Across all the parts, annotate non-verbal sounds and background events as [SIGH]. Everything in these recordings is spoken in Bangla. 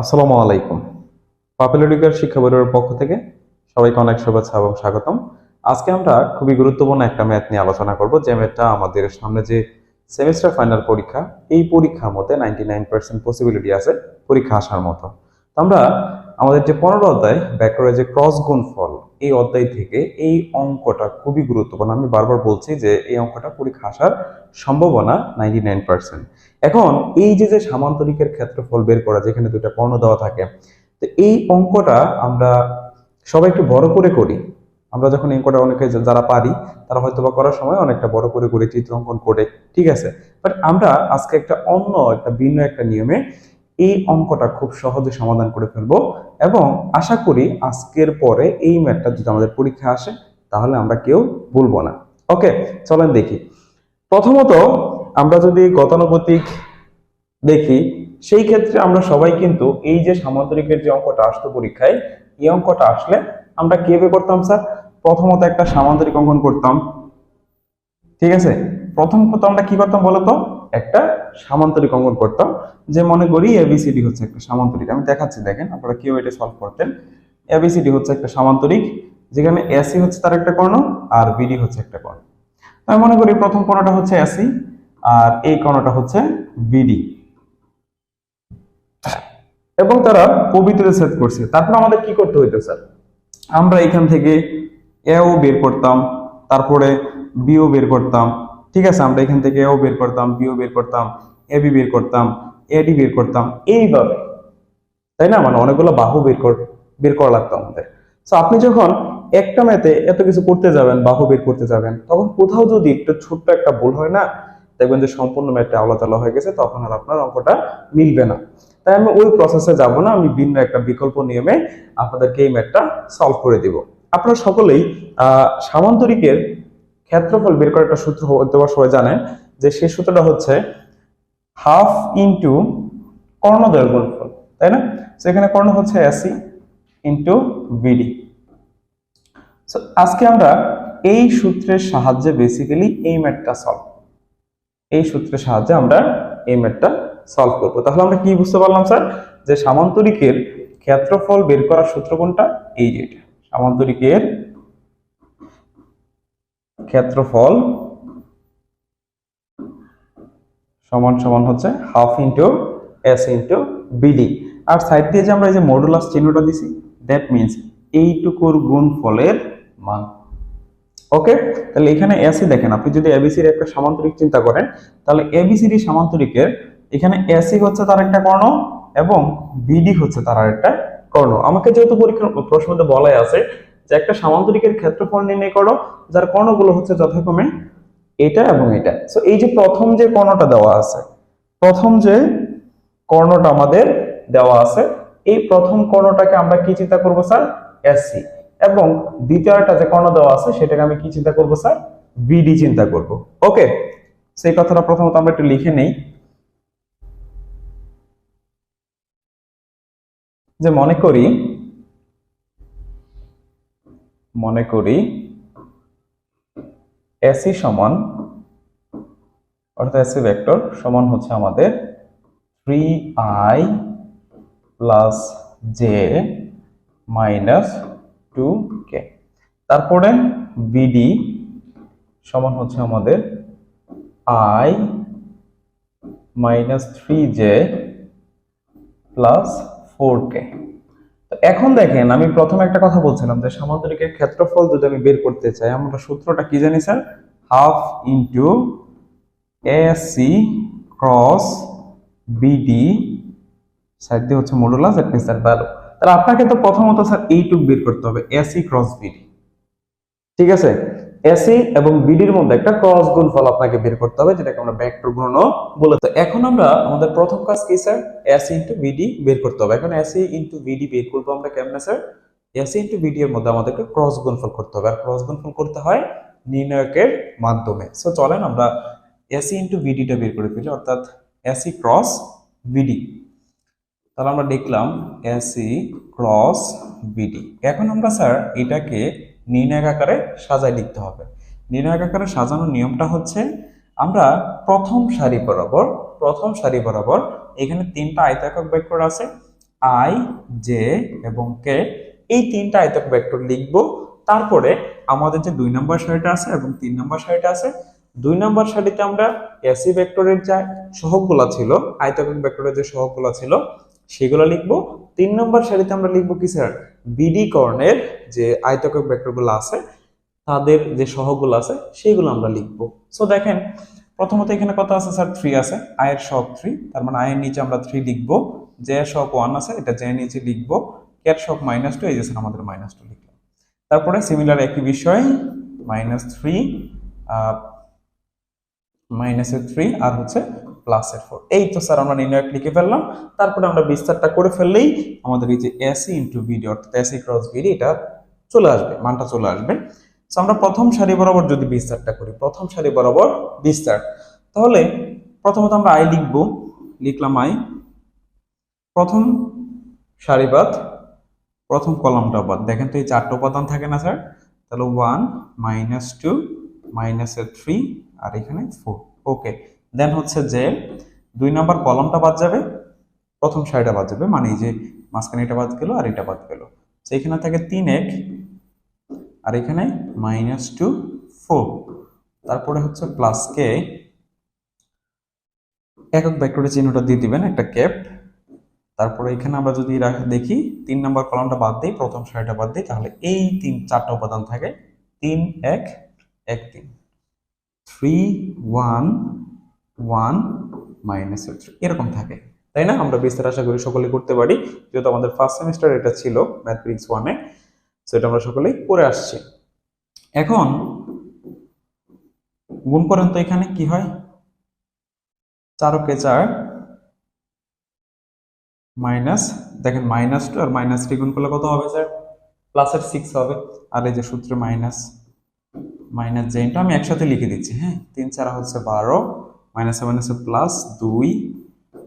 আসসালামু আলাইকুম। পপুলারিকার শিক্ষা বোর্ডের পক্ষ থেকে সবাইকে অনেক শুভেচ্ছা এবং স্বাগতম। আজকে আমরা খুবই গুরুত্বপূর্ণ একটা ম্যাথ নিয়ে আলোচনা করব, যে ম্যাথটা আমাদের সামনে যে সেমিস্টার ফাইনাল পরীক্ষা, এই পরীক্ষার মধ্যে নাইনটি নাইন পার্সেন্ট পসিবিলিটি আছে পরীক্ষা আসার মতো। আমরা আমাদের যে পনেরো অধ্যায়, ব্যাকরণের যে ক্রস গুণফল এই অধ্যায় থেকে এই অঙ্কটা খুবই গুরুত্বপূর্ণ। আমি বারবার বলছি যে এই অঙ্কটা পরীক্ষা আসার সম্ভাবনা নাইনটি নাইন পার্সেন্ট। এখন এই যে যে সামান্তরিকের ক্ষেত্রফল বের করা, যেখানে দুটা কর্ণ দেওয়া থাকে, তো এই অঙ্কটা আমরা সবাই একটু বড় করে করি। আমরা যখন অঙ্কটা অনেকে যারা পারি, তারা হয়তো বা করার সময় অনেকটা বড় করে করে চিত্র অঙ্কন করে, ঠিক আছে? বাট আমরা আজকে একটা অন্য, একটা ভিন্ন একটা নিয়মে এই অঙ্কটা খুব সহজে সমাধান করে ফেলব এবং আশা করি আজকের পরে এই ম্যাথটা যদি আমাদের পরীক্ষা আসে, তাহলে আমরা কেউ বলব না। ওকে, চলেন দেখি। প্রথমত আমরা যদি গতানুগতিক দেখি, সেই ক্ষেত্রে আমরা সবাই কিন্তু এই যে সামান্তরিকের যে অঙ্কটা আসতো পরীক্ষায়, এই অঙ্কটা আসলে আমরা কীভাবে করতাম স্যার? প্রথমত একটা সামান্তরিক অঙ্কন করতাম। ঠিক আছে? প্রথম তো আমরা কি করতাম বলতো? একটা সামান্তরিক অঙ্কন করতাম, যে মনে করি এবিসিডি হচ্ছে একটা সামান্তরিক। আমি দেখাচ্ছি, দেখেন আপনারা কেউ এটা সলভ করতেন। এবিসিডি হচ্ছে একটা সামান্তরিক, যেখানে এসি হচ্ছে তার একটা কর্ণ আর বিডি হচ্ছে একটা কর্ণ। আমি মনে করি প্রথম কর্ণটা হচ্ছে এসি আর এই কর্ণটা হচ্ছে বিডি এবং তারা পবিত্রে ছেদ করছে। তারপর আমাদের কি করতে হইতো, স্যার? আমরা এখান থেকে এও বের করতাম, তারপরে বিও বের করতাম ঠিক আছে, আমরা এখান থেকে এও বের করতাম বিও বের করতাম এবি বের করতাম এডি বের করতাম, এইভাবে। তাই না? মানে অনেকগুলো বাহু বের বের করা লাগতো আমাদের। তো আপনি যখন একটা ম্যাথে এত কিছু করতে যাবেন, বাহু বের করতে যাবেন, তখন কোথাও যদি একটু ছোট্ট একটা ভুল হয় না, দেখবেন যে সম্পূর্ণ ম্যাথটা আলাদা হয়ে গেছে, তখন আর আপনার অঙ্কটা মিলবে না। তাই আমি ওই প্রসেসে যাব না, আমি ভিন্ন একটা বিকল্প নিয়মে আপনাদেরকে এই ম্যাথটা সলভ করে দিব। আপনারা সকলেই সামান্তরিকের ক্ষেত্রফল বের করার একটা সূত্র পারে সবাই জানেন যে সেই সূত্রটা হচ্ছে হাফ ইন্টু কর্ণদয়ের গুণফল তাই না? সেখানে কর্ণ হচ্ছে এসি ইন্টু বিডি আজকে আমরা এই সূত্রের সাহায্যে বেসিক্যালি এই ম্যাথটা সলভ এই সূত্রের সাহায্যে আমরা এই ম্যাথটা সলভ করব। তাহলে আমরা কি বুঝতে পারলাম, স্যার? যে সামান্তরিকের ক্ষেত্রফল বের করার সূত্র কোনটা? এই যে এটা, সামান্তরিকের ক্ষেত্রফল সমান সমান হচ্ছে half into S into BD. আর সাইড দিয়ে যে আমরা এই যে মডুলাস চিহ্নটা দিছি দ্যাট মিনস এইটুকুর গুণফলের মান। ওকে তাহলে এখানে এসি দেখেন, আপনি যদি এবিসির একটা সামান্তরিক চিন্তা করেন, তাহলে এবিসিডি সামান্তরিকের এখানে এসি হচ্ছে তার একটা কর্ণ এবং বিডি হচ্ছে তার আরেকটা কর্ণ। আমাকে যেহেতু পরীক্ষার প্রশ্নতে বলাই আছে যে একটা সামান্তরিকের ক্ষেত্রফল নির্ণয় করো, যার কর্ণগুলো হচ্ছে যথাক্রমে এটা এবং এটা। সো এই যে প্রথম যে কর্ণটা দেওয়া আছে, প্রথম যে কর্ণটা আমাদের দেওয়া আছে, এই প্রথম কর্ণটাকে আমরা কি চিন্তা করব স্যার? এসসি এবং দ্বিতীয়টা যে কর্ণ দেওয়া আছে, সেটাকে আমি কি চিন্তা করব স্যার? বিডি চিন্তা করব। ওকে সেই কথাটা প্রথমত আমরা একটু লিখে নেই। যে মনে করি মনে করি এসি সমান, অর্থাৎ এসি ভেক্টর সমান হচ্ছে আমাদের three I plus J minus two K তারপরে বিডি সমান হচ্ছে আমাদের I minus three J plus four K এখন দেখেন, আমি প্রথমে একটা কথা বলছিলাম যে সামান্তরিকের ক্ষেত্রফল যদি আমি বের করতে চাই, আমরা সূত্রটা কি জানি sir? Half into C cross BD, side দিয়ে হচ্ছে modulus it means sir value. তাহলে আপনাকে তো প্রথমত স্যার এইটুক বের করতে হবে, এসি ক্রস বিডি। ঠিক আছে? এসি এবং বিডির মধ্যে একটা ক্রস গুণফল আপনাকে বের করতে হবে, যেটাকে আমরা ভেক্টর গুণনও বলে তো এখন আমরা আমাদের প্রথম কাজ কি স্যার এসি ইন্টু বিডি বের করতে হবে। এখন এসি ইন্টু বিডি বের করব আমরা কেমনে স্যার এসি ইন্টু বিডি এর মধ্যে আমাদেরকে ক্রস গুণফল করতে হবে। আর ক্রস গুণফল করতে হয় নির্ণায়কের মাধ্যমে। সো চলেন আমরা এসি ইন্টু বিডিটা বের করে ফেলি, অর্থাৎ এসি ক্রস বিডি তাহলে আমরা দেখলাম এসি ক্রস বিডি এখন আমরা স্যার এটাকে নির্ণায়ক আকারে সাজায় লিখতে হবে। নির্ণায়ক আকারে সাজানোর নিয়মটা হচ্ছে আমরা প্রথম সারি বরাবর, প্রথম সারি বরাবর এখানে তিনটা আয়তাকার ভেক্টর আছে, আই, জে এবং কে, এই তিনটা আয়তক ভেক্টর লিখব। তারপরে আমাদের যে দুই নম্বর সারিটা আছে এবং তিন নম্বর সারিটা আছে, দুই নম্বর সারিতে আমরা এসি ভেক্টরের যা সহগগুলা ছিল আয়তক ভেক্টরের যে সহগগুলা ছিল, সেগুলো লিখব। তিন নম্বর সারিতে আমরা লিখব কি, স্যার? বিডি কর্ণের যে আয়তকক ভেক্টরগুলো আছে, তাদের যে সহগগুলো আছে, সেইগুলো আমরা লিখব। সো দেখেন, প্রথমত এখানে কত আছে স্যার? থ্রি আছে। আয়ের সহগ থ্রি তার মানে আয়ের নিচে আমরা থ্রি লিখব। জে সহগ ওয়ান আছে, এটা জে নিচে লিখব। কে এর সহগ মাইনাস টু এই যে স্যার, আমাদের মাইনাস টু লিখলাম। তারপরে সিমিলার একই বিষয় মাইনাস থ্রি মাইনাসের থ্রি আর হচ্ছে প্লাসের ফোর এই তো স্যার আমরা নির্ণয় লিখে ফেললাম। তারপরে আমরা বিস্তারটা করে ফেললেই আমাদের এই যে এসি ইন্টু বিডি অর্থাৎ এসি ক্রস বিডি এটা চলে আসবে মানটা চলে আসবে। So, আমরা প্রথম সারি বরাবর যদি বিস্তারটা করি প্রথম সারি বরাবর বিস্তার। তাহলে প্রথমত আমরা আই লিখব লিখলাম আই প্রথম সারি বাদ প্রথম কলামটা বাদ। দেখেন তো এই চারটা উপাদান থাকে না স্যার তাহলে ওয়ান মাইনাস টু মাইনাসের থ্রি আর এখানে ফোর ওকে দেন হচ্ছে যে দুই নম্বর কলমটা বাদ যাবে, প্রথম সারিটা বাদ যাবে মানে এই যে মাঝখানে এটা বাদ গেল আর এটা বাদ গেল। তো এখানে থাকে তিন এক, আর এখানে মাইনাস টু ফোর তারপরে হচ্ছে প্লাস কে একক ভেক্টরের চিহ্নটা দিয়ে দিবেন, একটা ক্যাপ তারপরে এখানে আমরা যদি দেখি, তিন নম্বর কলমটা বাদ দিই, প্রথম সারিটা বাদ দিই, তাহলে এই তিন, চারটা উপাদান থাকে। তিন, এক এক, তিন। Three one one minus three এরকম থাকে, তাই না? আমরা বিস্তার আশা করি সকলে করতে পারি, যেহেতু আমাদের ফার্স্ট সেমিস্টার এটা ছিল ম্যাথমেটিক্স ওয়ানে সেটা আমরা সকলেই করে আসছি। এখন গুণ করেন তো এখানে কি হয়? চারকে চার মাইনাস, দেখেন মাইনাস টু আর মাইনাস থ্রি গুণ করলে কত হবে স্যার প্লাসের সিক্স হবে। আর এই যে সূত্রে মাইনাস মাইনাস জেনটা আমি একসাথে লিখে দিচ্ছি হ্যাঁ? তিন চার হচ্ছে বারো মাইনাসে মাইনাসে প্লাস দুই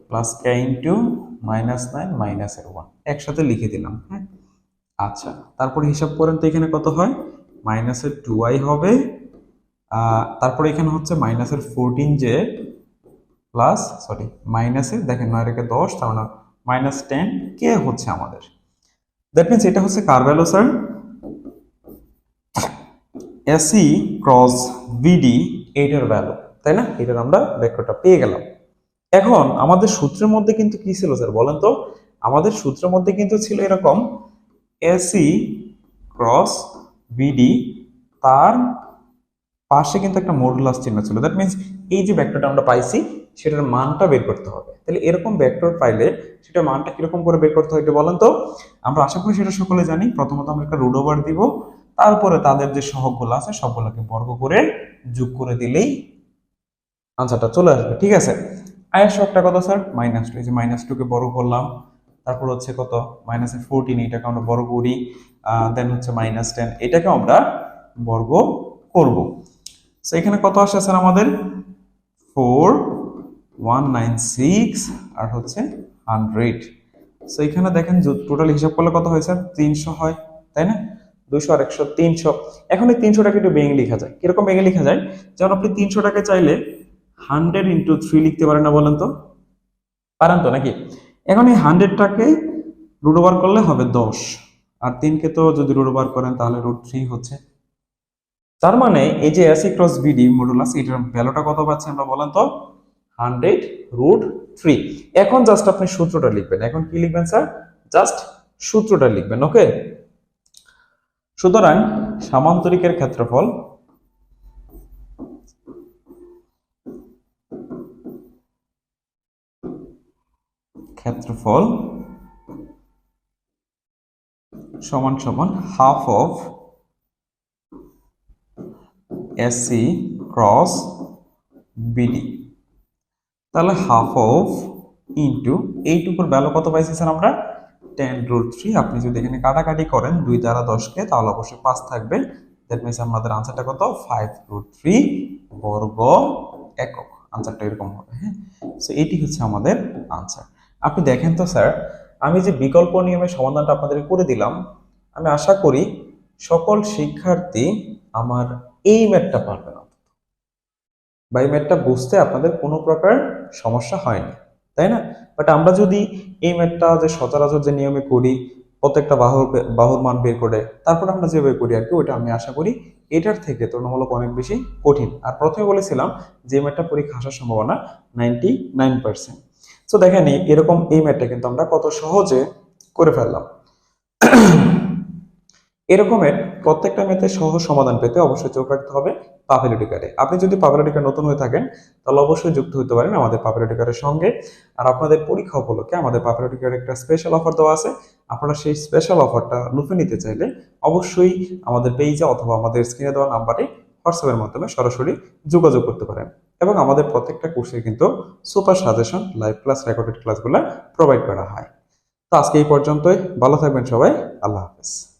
plus K into minus nine মাইনাসের ওয়ান একসাথে লিখে দিলাম হ্যাঁ? আচ্ছা তারপরে হিসাব করেন তো এখানে কত হয়? মাইনাসের টু আই হবে তারপরে এখানে হচ্ছে মাইনাসের ফোরটিন জে প্লাস সরি মাইনাসের দেখেন নয় রেখে দশ, তার মানে মাইনাস টেন কে হচ্ছে আমাদের। দ্যাট মিনস এটা হচ্ছে কার value sir AC cross BD এইটার ভ্যালু তাই না? এটার আমরা ভেক্টরটা পেয়ে গেলাম। এখন আমাদের সূত্রের মধ্যে কিন্তু কি ছিল স্যার বলেন তো? আমাদের সূত্রের মধ্যে কিন্তু ছিল এরকম এসি ক্রস বিডি তার পাশে কিন্তু একটা মডুলাস চিহ্ন ছিল। দ্যাট মিনস এই যে ভেক্টরটা আমরা পাইছি, সেটার মানটা বের করতে হবে। তাহলে এরকম ভেক্টর পাইলে সেটার মানটা কীরকম করে বের করতে হয় একটু বলেন তো? আমরা আশা করি সেটা সকলে জানি। প্রথমত আমরা একটা রুট ওভার দিব। তারপরে তাদের যে সহগগুলো আছে, সবগুলোকে বর্গ করে যোগ করে দিলেই আনসারটা চলে আসবে, ঠিক আছে? আয়ের শখটা কত স্যার মাইনাস টু এই যে মাইনাস টুকে বড় করলাম, তারপর হচ্ছে কত? মাইনাস ফোরটিন এটাকে আমরা বর্গ করি দেন হচ্ছে মাইনাস টেন এটাকে আমরা বর্গ করব। সো এখানে কত আসছে স্যার আমাদের? ফোর ওয়ান নাইন সিক্স আর হচ্ছে হান্ড্রেড সো এখানে দেখেন টোটাল হিসাব করলে কত হয় স্যার তিনশো হয়, তাই না? দুশো আর একশো তিনশো। এখন এই তিনশোটাকে একটু ভেঙে লেখা যায়। কীরকম ভেঙে লেখা যায়? যেমন আপনি তিনশো টাকা চাইলে হান্ড্রেড ইন্টু থ্রি লিখতে পারেন না বলেন তো? পারেন তো নাকি? এখন এই হান্ড্রেডটাকে রুট ওভার করলে হবে দশ। আর তিনকে তো যদি রুট ওভার করেন তাহলে রুট থ্রি হচ্ছে। তার মানে এই যে এসি ক্রস বিডি মডুলাস এটার ভ্যালুটা কত পাচ্ছে আমরা বলেন তো? হান্ড্রেড রুট থ্রি এখন জাস্ট আপনি সূত্রটা লিখবেন। এখন কি লিখবেন স্যার? জাস্ট সূত্রটা লিখবেন ওকে সুতরাং সামান্তরিকের ক্ষেত্রফল ক্ষেত্রফল সমান সমান half of AC cross BD তাহলে হাফ অফ ইন্টু এইটুকুর ভ্যালু কত পাইছি স্যার আমরা? টেন রুট থ্রি আপনি যদি এখানে কাটাকাটি করেন, দুই দ্বারা দশকে তাহলে অবশ্যই পাঁচ থাকবে। দ্যাট মিনস আমাদের আনসারটা কত? ফাইভ রুট থ্রি বর্গ একক। আনসারটা এরকম হবে হ্যাঁ? সো এটি হচ্ছে আমাদের আনসার আপনি দেখেন তো, স্যার, আমি যে বিকল্প নিয়মের সমাধানটা আপনাদের করে দিলাম, আমি আশা করি সকল শিক্ষার্থী আমার এই ম্যাথটা পারবে না। বা এই ম্যাথটা বুঝতে আপনাদের কোনো প্রকার সমস্যা হয়নি, তাই না? বাট আমরা যদি এই ম্যাথটা যে সচরাচর যে নিয়মে করি, প্রত্যেকটা বাহুর বাহুর মান বের করে, তারপর আমরা যেভাবে করি আর কি, ওইটা আমি আশা করি এটার থেকে তুলনামূলক অনেক বেশি কঠিন। আর প্রথমে বলেছিলাম, যে ম্যাথটা পরীক্ষা আসার সম্ভাবনা নাইনটি নাইন পার্সেন্ট তো দেখেন এরকম এই ম্যাথটা কিন্তু আমরা কত সহজে করে ফেললাম। [CLEARS THROAT] এরকমের প্রত্যেকটা ম্যাথে সহজ সমাধান পেতে অবশ্যই চোখ রাখতে হবে পাপেলোটিকারে আপনি যদি পাপেলোটিকার নতুন হয়ে থাকেন, তাহলে অবশ্যই যুক্ত হতে পারেন আমাদের পাপেলোটিকারের সঙ্গে। আর আপনাদের পরীক্ষা উপলক্ষে আমাদের পাপেলোটিকার একটা স্পেশাল অফার দেওয়া আছে। আপনারা সেই স্পেশাল অফারটা লুফে নিতে চাইলে অবশ্যই আমাদের পেজে অথবা আমাদের স্ক্রিনে দেওয়া নাম্বারে হোয়াটসঅ্যাপের মাধ্যমে সরাসরি যোগাযোগ করতে পারেন। এবং আমাদের প্রত্যেকটা কোর্সে কিন্তু super suggestion live class recorded ক্লাসগুলো প্রোভাইড করা হয়। তো আজকে এই পর্যন্তই। ভালো থাকবেন সবাই। আল্লাহ হাফেজ।